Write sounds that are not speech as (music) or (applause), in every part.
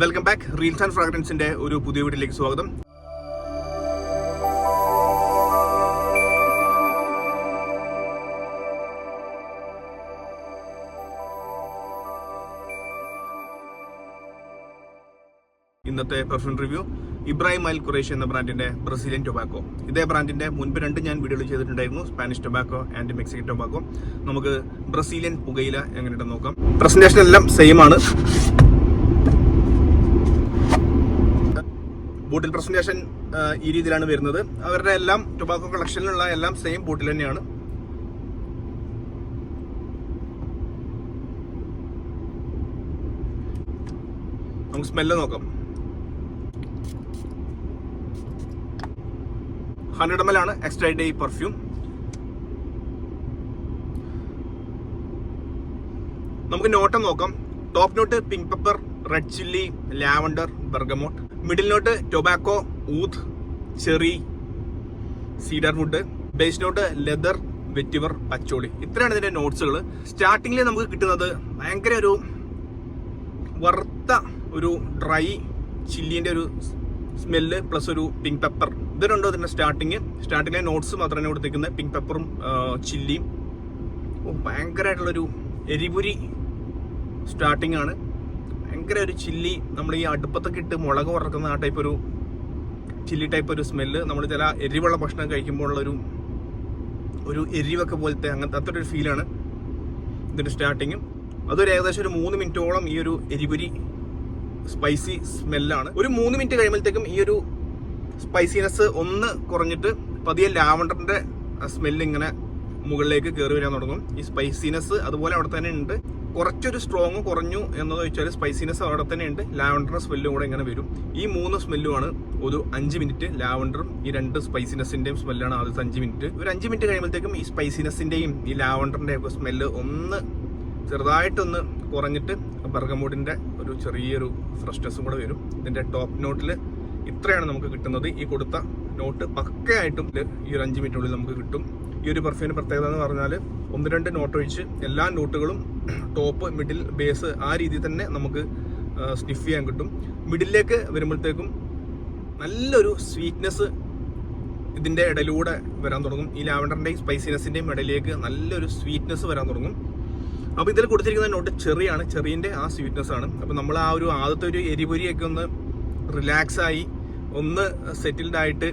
Welcome back reels and ഫ്രാഗ്രൻസിന്റെ ഒരു പുതിയ വീട്ടിലേക്ക് സ്വാഗതം. ഇന്നത്തെ perfume review Ibrahim Al Qurashi എന്ന ബ്രാൻഡിന്റെ ബ്രസീലിയൻ ടൊബാക്കോ ഇതേ ബ്രാൻഡിന്റെ മുൻപ് രണ്ട് ഞാൻ വീഡിയോകൾ ചെയ്തിട്ടുണ്ടായിരുന്നു Spanish tobacco and Mexican tobacco നമുക്ക് ബ്രസീലിയൻ പുകയില എങ്ങനെയുണ്ടെന്ന് നോക്കാം. പ്രസന്റേഷൻ എല്ലാം സെയിം ആണ്. ബോട്ടിൽ പ്രസന്റേഷൻ ഈ രീതിയിലാണ് വരുന്നത്. അവരുടെ എല്ലാം ടൊബാക്കോ കളക്ഷനിലുള്ള എല്ലാം സെയിം ബോട്ടിൽ തന്നെയാണ്. നമുക്ക് സ്മെല്ല് നോക്കാം. ഹൺഡ്രഡ് എം എൽ ആണ് എക്സ്ട്രാ ഡേ പെർഫ്യൂം നമുക്ക് നോട്ടം നോക്കാം. Top note pink pepper red chilli lavender bergamot middle note tobacco oud cherry cedar wood base note leather vetiver patchouli. ഇത്രയാണ് ഇതിന്റെ നോട്ട്സുകൾ സ്റ്റാർട്ടിങ്ങിൽ നമുക്ക് കിട്ടുന്നത് ഭയങ്കര ഒരു വറുത്ത ഒരു ഡ്രൈ ചില്ലിന്റെ ഒരു സ്മെല്ല് പ്ലസ് ഒരു പിങ്ക് പെപ്പർ. ഇത് രണ്ടോ ഇതിന്റെ സ്റ്റാർട്ടിങ്? സ്റ്റാർട്ടിങ്ങിലെ നോട്ട്സ് മാത്രമേ കൊടുത്തിരിക്കുന്നത് പിങ്ക് പെപ്പറും ചില്ലിയും. ഭയങ്കരമായിട്ടുള്ളൊരു എരിപുരി സ്റ്റാർട്ടിംഗ് ആണ് ഭയങ്കര ഒരു ചില്ലി നമ്മൾ ഈ അടുപ്പത്തൊക്കെ ഇട്ട് മുളക് വറക്കുന്ന ആ ടൈപ്പ് ഒരു ചില്ലി ടൈപ്പ് ഒരു സ്മെല്ല് നമ്മൾ ചില എരിവുള്ള ഭക്ഷണം കഴിക്കുമ്പോഴുള്ളൊരു ഒരു എരിവൊക്കെ പോലത്തെ അങ്ങനത്തെ അത്ര ഒരു ഫീലാണ് ഇതിന്റെ സ്റ്റാർട്ടിങ്ങും അതൊരു ഏകദേശം ഒരു മൂന്ന് മിനിറ്റോളം ഈ ഒരു എരിപുരി സ്പൈസി സ്മെല്ലാണ് ഒരു മൂന്ന് മിനിറ്റ് കഴിയുമ്പോഴത്തേക്കും ഈ ഒരു സ്പൈസിനെസ് ഒന്ന് കുറഞ്ഞിട്ട് പതിയെ ലാവണ്ടറിന്റെ സ്മെല്ല് ഇങ്ങനെ മുകളിലേക്ക് കയറി വരാൻ തുടങ്ങും. ഈ സ്പൈസിനെസ് അതുപോലെ അവിടെ തന്നെ ഉണ്ട്. കുറച്ചൊരു സ്ട്രോങ് കുറഞ്ഞു എന്നത് വെച്ചാൽ സ്പൈസിനെസ് അവിടെ തന്നെ ഉണ്ട്. ലാവണ്ടർ സ്മെല്ലും കൂടെ ഇങ്ങനെ വരും. ഈ മൂന്ന് സ്മെല്ലുമാണ് ഒരു അഞ്ച് മിനിറ്റ് ലാവണ്ടറും ഈ രണ്ട് സ്പൈസിനെസിന്റെയും സ്മെല്ലാണ് ആദ്യത്തെ അഞ്ച് മിനിറ്റ് ഒരു അഞ്ച് മിനിറ്റ് കഴിയുമ്പോഴത്തേക്കും ഈ സ്പൈസിനെസിന്റെയും ഈ ലാവൻഡറിന്റെ ഒക്കെ സ്മെല്ല് ഒന്ന് ചെറുതായിട്ടൊന്ന് കുറഞ്ഞിട്ട് ബർഗമൂഡിന്റെ ഒരു ചെറിയൊരു ഫ്രഷ്നെസ്സും കൂടെ വരും. ഇതിന്റെ ടോപ്പ് നോട്ടിൽ ഇത്രയാണ് നമുക്ക് കിട്ടുന്നത് ഈ കൊടുത്ത നോട്ട് പക്കയായിട്ടും ഈ ഒരു അഞ്ച് മിനിറ്റിനുള്ളിൽ നമുക്ക് കിട്ടും. ഈ ഒരു പെർഫ്യൂമിന് പ്രത്യേകത എന്ന് പറഞ്ഞാൽ ഒന്ന് രണ്ട് നോട്ട് ഒഴിച്ച് എല്ലാ നോട്ടുകളും ടോപ്പ് മിഡിൽ ബേസ് ആ രീതിയിൽ തന്നെ നമുക്ക് സ്നിഫ് ചെയ്യാൻ കിട്ടും. മിഡിലേക്ക് വരുമ്പോഴത്തേക്കും നല്ലൊരു സ്വീറ്റ്നെസ് ഇതിന്റെ ഇടയിലൂടെ വരാൻ തുടങ്ങും. ഈ ലാവൻഡറിന്റെയും സ്പൈസിനെസിന്റെയും ഇടയിലേക്ക് നല്ലൊരു സ്വീറ്റ്നെസ് വരാൻ തുടങ്ങും. അപ്പോൾ ഇതിൽ കൊടുത്തിരിക്കുന്ന നോട്ട് ചെറിയാണ് ചെറിയന്റെ ആ സ്വീറ്റ്നെസ് ആണ്. അപ്പോൾ നമ്മൾ ആ ഒരു ആദ്യത്തെ ഒരു എരിപൊരിയൊക്കെ ഒന്ന് റിലാക്സ് ആയി ഒന്ന് സെറ്റിൽഡ് ആയിട്ട്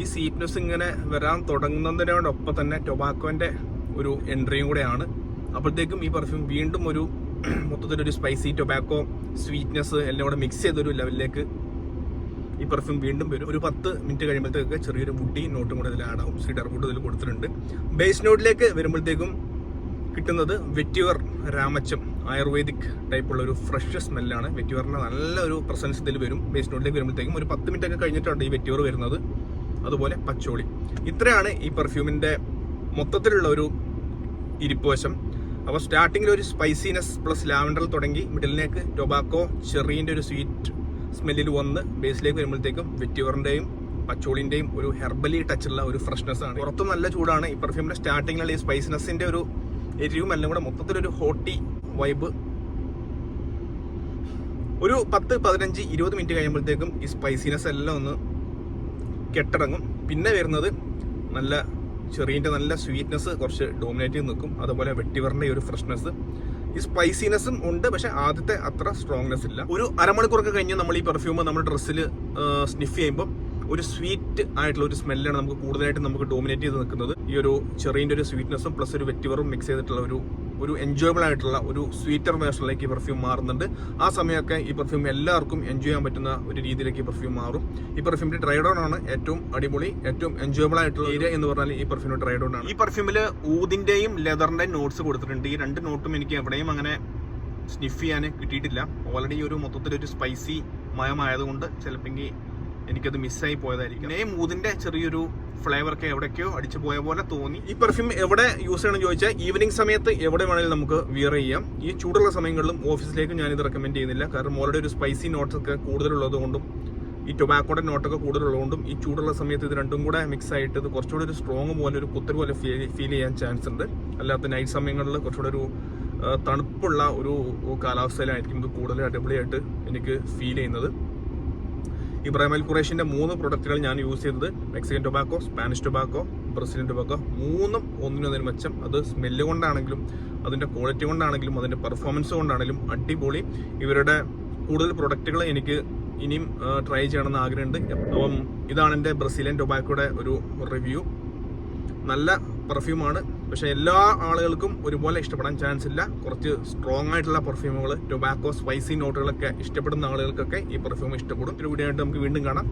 ഈ സീറ്റ്നസ് ഇങ്ങനെ വരാൻ തുടങ്ങുന്നതിനോടൊപ്പം തന്നെ ടൊബാക്കോന്റെ ഒരു എൻട്രിയും കൂടെയാണ്. അപ്പോഴത്തേക്കും ഈ പെർഫ്യൂം വീണ്ടും ഒരു (clears throat) മൊത്തത്തിലൊരു സ്പൈസി ടൊബാക്കോ സ്വീറ്റ്നെസ് എല്ലാം കൂടെ മിക്സ് ചെയ്തൊരു ലെവലിലേക്ക് ഈ പെർഫ്യൂം വീണ്ടും വരും. ഒരു പത്ത് മിനിറ്റ് കഴിയുമ്പോഴത്തേക്ക് ചെറിയൊരു വുഡി നോട്ടും കൂടെ ഇതിൽ ആഡ് ആവും. സീഡർ വുഡ് ഇതിൽ കൊടുത്തിട്ടുണ്ട്. ബേസ് നോട്ടിലേക്ക് വരുമ്പോഴത്തേക്കും കിട്ടുന്നത് വെറ്റിവർ രാമച്ചം ആയുർവേദിക് ടൈപ്പുള്ള ഒരു ഫ്രഷ് സ്മെല്ലാണ് വെറ്റ്യുവറിന്റെ നല്ലൊരു പ്രസൻസ് ഇതിൽ വരും. ബേസ് നോട്ടിലേക്ക് വരുമ്പോഴത്തേക്കും ഒരു പത്ത് മിനിറ്റ് ഒക്കെ കഴിഞ്ഞിട്ടാണ് ഈ വെറ്റിവർ വരുന്നത്. അതുപോലെ പച്ചോളി. ഇത്രയാണ് ഈ പെർഫ്യൂമിന്റെ മൊത്തത്തിലുള്ള ഒരു ഇരിപ്പുവശം അപ്പോൾ സ്റ്റാർട്ടിങ്ങിൽ ഒരു സ്പൈസിനെസ് പ്ലസ് ലാവൻഡർ തുടങ്ങി മിഡിലിലേക്ക് ടൊബാക്കോ ചെറീന്റെ ഒരു സ്വീറ്റ് സ്മെല്ലിൽ വന്ന് ബേസിലേക്ക് വരുമ്പോഴത്തേക്കും വെറ്റിവറിന്റെയും പച്ചോളിന്റെയും ഒരു ഹെർബലി ടച്ചുള്ള ഒരു ഫ്രഷ്നെസ് ആണ്. പുറത്തും നല്ല ചൂടാണ്. ഈ പെർഫ്യൂമിന്റെ സ്റ്റാർട്ടിങ്ങിലുള്ള ഈ സ്പൈസിനെസിന്റെ ഒരു എരിവും എല്ലാം കൂടെ മൊത്തത്തിലൊരു ഹോട്ടി വൈബ് ഒരു പത്ത് പതിനഞ്ച് ഇരുപത് മിനിറ്റ് കഴിയുമ്പോഴത്തേക്കും ഈ സ്പൈസിനെസ് എല്ലാം ഒന്ന് കെട്ടടങ്ങും. പിന്നെ വരുന്നത് നല്ല ചെറിയന്റെ നല്ല സ്വീറ്റ്നെസ് കുറച്ച് ഡോമിനേറ്റ് ചെയ്ത് നിൽക്കും. അതുപോലെ വെട്ടിവറിന്റെ ഒരു ഫ്രഷ്നെസ് ഈ സ്പൈസിനെസ്സും ഉണ്ട് പക്ഷേ ആദ്യത്തെ അത്ര സ്ട്രോങ്നെസ് ഇല്ല. ഒരു അരമണിക്കൂറൊക്കെ കഴിഞ്ഞ് നമ്മൾ ഈ പെർഫ്യൂം നമ്മുടെ ഡ്രസ്സിൽ സ്നിഫ് ചെയ്യുമ്പോൾ ഒരു സ്വീറ്റ് ആയിട്ടുള്ള ഒരു സ്മെല്ലാണ് നമുക്ക് കൂടുതലായിട്ട് നമുക്ക് ഡോമിനേറ്റ് ചെയ്ത് നിൽക്കുന്നത്. ഈ ഒരു ചെറിയന്റെ ഒരു സ്വീറ്റ്നെസ്സും പ്ലസ് ഒരു വെറ്റിവറും മിക്സ് ചെയ്തിട്ടുള്ള ഒരു ഒരു എൻജോയബിൾ ആയിട്ടുള്ള ഒരു സ്വീറ്റർ വേർഷനിലേക്ക് ഈ പെർഫ്യൂം മാറുന്നുണ്ട്. ആ സമയമൊക്കെ ഈ പെർഫ്യൂം എല്ലാവർക്കും എൻജോയ് ചെയ്യാൻ പറ്റുന്ന ഒരു രീതിയിലേക്ക് ഈ പെർഫ്യൂം മാറും. ഈ പെർഫ്യൂമിന്റെ ഡ്രൈഡൗൺ ആണ് ഏറ്റവും അടിപൊളി ഏറ്റവും എൻജോയബിൾ ആയിട്ടുള്ള ഏരിയ എന്ന് പറഞ്ഞാൽ ഈ പെർഫ്യൂമിന്റെ ഡ്രൈ ഡൗൺ ആണ്. ഈ പെർഫ്യൂമിൽ ഊതിന്റെയും ലെതറിന്റെയും നോട്ട്സ് കൊടുത്തിട്ടുണ്ട്. ഈ രണ്ട് നോട്ടും എനിക്ക് എവിടെയും അങ്ങനെ സ്നിഫ് ചെയ്യാൻ കിട്ടിയിട്ടില്ല. ഓൾറെഡി ഒരു മൊത്തത്തിലൊരു സ്പൈസി മയമായതുകൊണ്ട് ചിലപ്പോൾ എനിക്കത് മിസ്സായി പോയതായിരിക്കും. നെയ് മൂതിന്റെ ചെറിയൊരു ഫ്ലേവർ ഒക്കെ എവിടേക്കോ അടിച്ചു പോയ പോലെ തോന്നി. ഈ പെർഫ്യൂം എവിടെ യൂസ് ചെയ്യണം ചോദിച്ചാൽ ഈവനിങ് സമയത്ത് എവിടെ വേണമെങ്കിലും നമുക്ക് വിയർ ചെയ്യാം. ഈ ചൂടുള്ള സമയങ്ങളിലും ഓഫീസിലേക്ക് ഇത് റെക്കമെൻഡ് ചെയ്യുന്നില്ല. കാരണം ഓൾറെഡി ഒരു സ്പൈസി നോട്ട്സ് ഒക്കെ കൂടുതലുള്ളത് കൊണ്ടും ഈ ടൊബാക്കോയുടെ നോട്ടൊക്കെ കൂടുതലുള്ളതുകൊണ്ടും ഈ ചൂടുള്ള സമയത്ത് ഇത് രണ്ടും കൂടെ മിക്സ് ആയിട്ട് ഇത് കുറച്ചുകൂടി ഒരു സ്ട്രോങ് പോലെ ഒരു കുത്തർ പോലെ ഫീൽ ഫീൽ ചെയ്യാൻ ചാൻസ് ഉണ്ട്. അല്ലാത്ത നൈറ്റ് സമയങ്ങളിൽ കുറച്ചുകൂടെ ഒരു തണുപ്പുള്ള ഒരു കാലാവസ്ഥയിലായിരിക്കും ഇത് കൂടുതൽ അടിപൊളിയായിട്ട് എനിക്ക് ഫീൽ ചെയ്യുന്നത്. ഇബ്രാഹിം അൽ ഖുറേഷിന്റെ മൂന്ന് പ്രൊഡക്റ്റുകൾ ഞാൻ യൂസ് ചെയ്തത് Mexican tobacco Spanish tobacco Brazilian tobacco മൂന്നും ഒന്നിനൊന്നിന് മെച്ചം. അത് സ്മെല്ല് കൊണ്ടാണെങ്കിലും അതിന്റെ ക്വാളിറ്റി കൊണ്ടാണെങ്കിലും അതിന്റെ പെർഫോമൻസ് കൊണ്ടാണെങ്കിലും അടിപൊളി. ഇവരുടെ കൂടുതൽ പ്രൊഡക്റ്റുകൾ എനിക്ക് ഇനിയും ട്രൈ ചെയ്യണമെന്ന് ആഗ്രഹമുണ്ട്. അപ്പം ഇതാണ് എന്റെ ബ്രസീലിയൻ ടൊബാക്കോയുടെ ഒരു റിവ്യൂ നല്ല പെർഫ്യൂമാണ് പക്ഷെ എല്ലാ ആളുകൾക്കും ഒരുപോലെ ഇഷ്ടപ്പെടാൻ ചാൻസ് ഇല്ല. കുറച്ച് സ്ട്രോങ് ആയിട്ടുള്ള പെർഫ്യൂമുകൾ ടൊബാക്കോ സ്പൈസി നോട്ടുകളൊക്കെ ഇഷ്ടപ്പെടുന്ന ആളുകൾക്കൊക്കെ ഈ പെർഫ്യൂം ഇഷ്ടപ്പെടും. ഒരു വീഡിയോ ആയിട്ട് നമുക്ക് വീണ്ടും കാണാം.